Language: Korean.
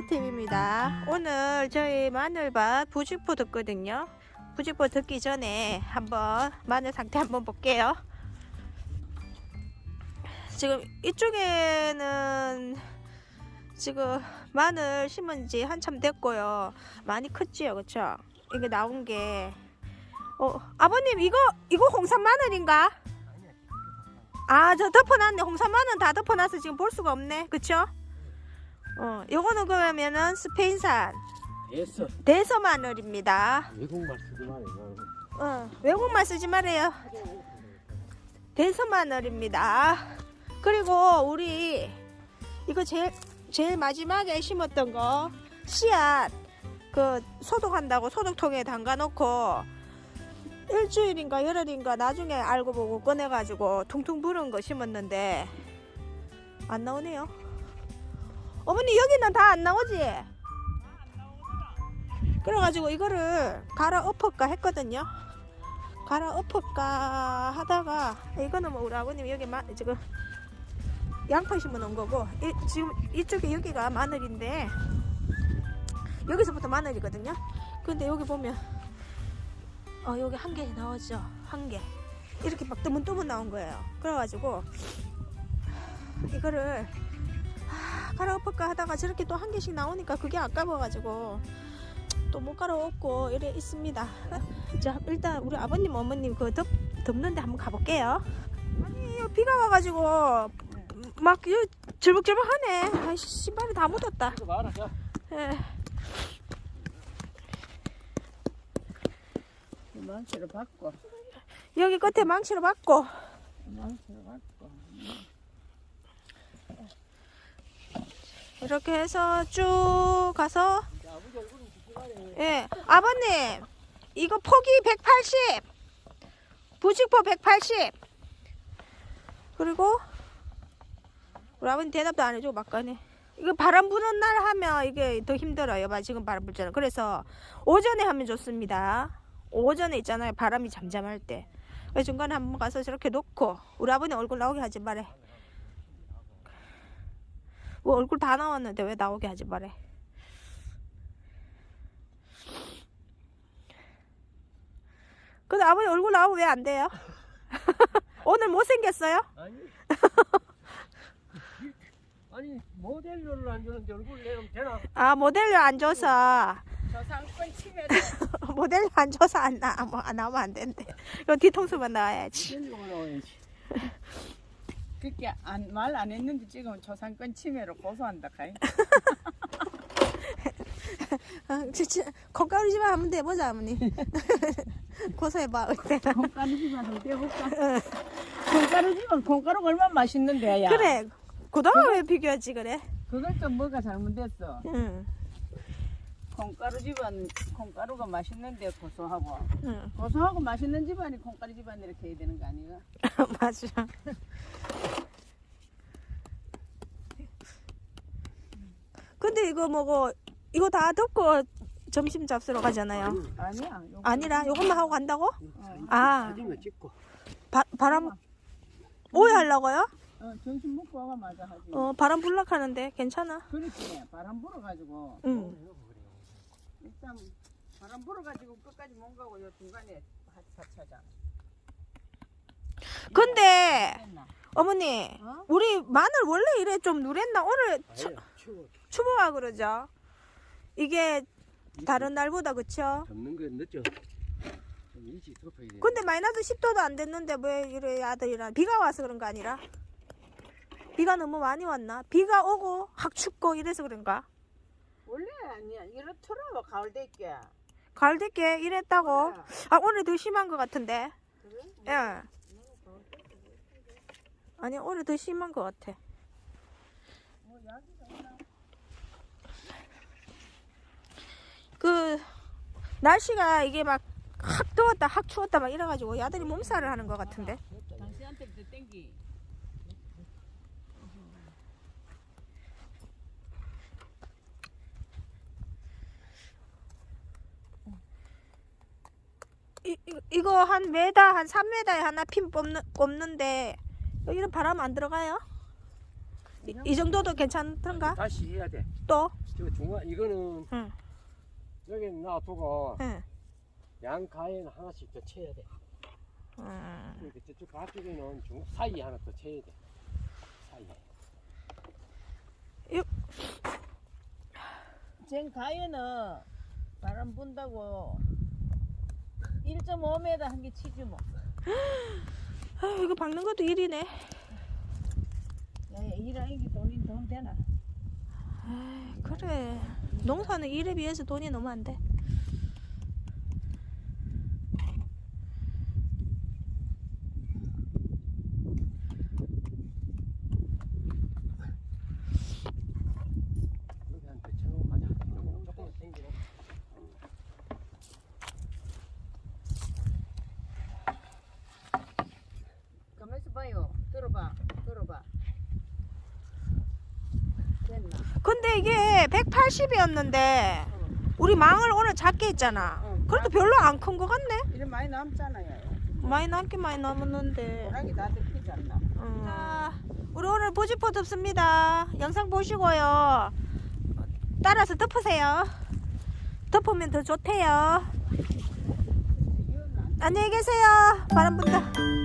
인사팀입니다. 오늘 저희 마늘밭 부직포 듣거든요. 부직포 듣기 전에 한번 마늘 상태 한번 볼게요. 지금 이쪽에는 지금 마늘 심은 지 한참 됐고요. 많이 컸지요, 그쵸? 이게 나온 게. 어, 아버님, 이거, 이거 홍산 마늘인가? 아, 저 덮어놨네. 홍산 마늘 다 덮어놔서 지금 볼 수가 없네. 그쵸? 어, 요거는 그러면은 스페인산 애써 대서 마늘입니다. 외국말 쓰지 말아요. 어, 외국말 쓰지 말아요. 대서 마늘입니다. 그리고 우리 이거 제일 제일 마지막에 심었던 거 씨앗 그 소독한다고 소독통에 담가 놓고 일주일인가 열흘인가 나중에 알고 보고 꺼내가지고 퉁퉁 부른 거 심었는데 안 나오네요. 어머니 여기는 다 안 나오지? 그래가지고 이거를 갈아 엎을까 했거든요. 갈아 엎을까 하다가 이거는 뭐 우리 아버님 여기 마, 지금 양파 심어 놓은 거고 이, 지금 이쪽에 여기가 마늘인데 여기서부터 마늘이거든요. 근데 여기 보면 어 여기 한 개 나오죠. 한 개. 이렇게 막 뜨문뜨문 나온 거예요. 그래가지고 이거를 아, 갈아 엎을까 하다가 저렇게 또 한 개씩 나오니까 그게 아까워가지고 또 못 갈아엎고 이래 있습니다. 자 일단 우리 아버님 어머님 그 덮, 덮는데 한번 가볼게요. 아니 비가 와가지고 막 절벅절벅하네. 아이씨 신발이 다 묻었다. 예. 망치로 바꿔. 여기 끝에 망치로 받고 망치로 바꿔. 이렇게 해서 쭉 가서. 예 아버님 이거 폭이 180 부직포 180 그리고 우리 아버님 대답도 안 해주고 막 가네 이거 바람 부는 날 하면 이게 더 힘들어요. 봐 지금 바람 불잖아 그래서 오전에 하면 좋습니다. 오전에 있잖아요. 바람이 잠잠할 때. 그래서 중간에 한번 가서 저렇게 놓고 우리 아버님 얼굴 나오게 하지 말해 뭐 얼굴 다 나왔는데 왜 나오게 하지 말해 근데 아버님 얼굴 나오면 왜 안 돼요? 오늘 못생겼어요? 아니. 아니, 모델료를 안 주는데 얼굴 내면 되나? 아 모델료 안 줘서 저 상권 침해 모델료 안 줘서 안, 나, 뭐, 안 나오면 안 된대 이거 뒤통수만 나와야지 모델료가 나와야지. 그렇게 말안 했는데 지금 저상권 침해로 고소한다 카이. 아, 진짜 콩가루지만 하면 돼 보자 어머니 고소해봐 어때 콩가루 집안 떼볼까? 콩가루 집은 콩가루가 얼마나 맛있는데 야. 그래 왜 비교하지 그래 그걸 또 뭐가 잘못됐어. 응, 콩가루 집안 콩가루가 맛있는데 고소하고 응. 고소하고 맛있는 집안이 콩가루 집안 이렇게 해야 되는 거 아니야? 맞아 근데 이거 뭐고 이거 다 듣고 점심 잡수러 가잖아요 아니야. 요거- 아니라 이것만 하고 간다고? 어, 아 사진을 찍고. 바, 바람 오해 하려고요? 어, 점심 먹고 와가 맞아 하지. 어 바람 불락하는데 괜찮아 그렇지. 바람 불어가지고 응 일단 바람 불어가지고 끝까지 못 가고 요 중간에 하차잖아. 근데 됐나? 어머니 어? 우리 마늘 원래 이래 좀 누랬나 오늘 추, 추워. 추모가 그러죠 이게 다른 날보다 그쵸? 덮는 거 늦죠? 좀 일찍 덮어야 돼. 근데 마이너스 10도도 안 됐는데 왜 이래 아들이랑 비가 와서 그런 거 아니라? 비가 너무 많이 왔나? 비가 오고 확 춥고 이래서 그런가? 원래 아니야. 이렇더라고 가을 될게. 가을 됐게 이랬다고? 아 오늘 더 심한 것 같은데 그래? 예. 아니 오늘 더 심한 것 같아 뭐? 그 날씨가 이게 막 확 더웠다 확 추웠다 막 이래가지고 야들이 몸살을 하는 것 같은데 당신한테부터 땡기. 이, 이, 이거 한 메다 한 3m에 하나 핀 뽑는, 꼽는데 이런 바람 안 들어가요? 이, 이 정도도 괜찮던가? 다시 해야 돼. 또? 저 중간 이거는 응. 여기 놔두고 응. 양 가에는 하나씩 더 쳐야 돼. 음. 이렇게 저쪽 가쪽에는 중 사이에 하나 더 쳐야 돼. 사이에. 전 가에는 바람 분다고 1.5m 한 개 치지 뭐. 아, 이거 박는 것도 일이네. 야, 일하는 게 돈이 돈 되나? 그래. 농사는 일에 비해서 돈이 너무 안 돼. 여기 한더 쳐놓고 가자. 조금 조금만 당겨. 가만있어 봐요. 들어봐. 들어봐. 됐나? 근데 이게 180이었는데 우리 망을 오늘 작게 했잖아. 응. 그래도 별로 안큰것 같네. 이래 많이 남잖아요. 많이 남긴 많이 남았는데. 호랑이 다 들키지 않나? 음. 자, 우리 오늘 보지포 덮습니다. 영상 보시고요. 따라서 덮으세요. 덮으면 더 좋대요. 안녕히 계세요. 바람 분다.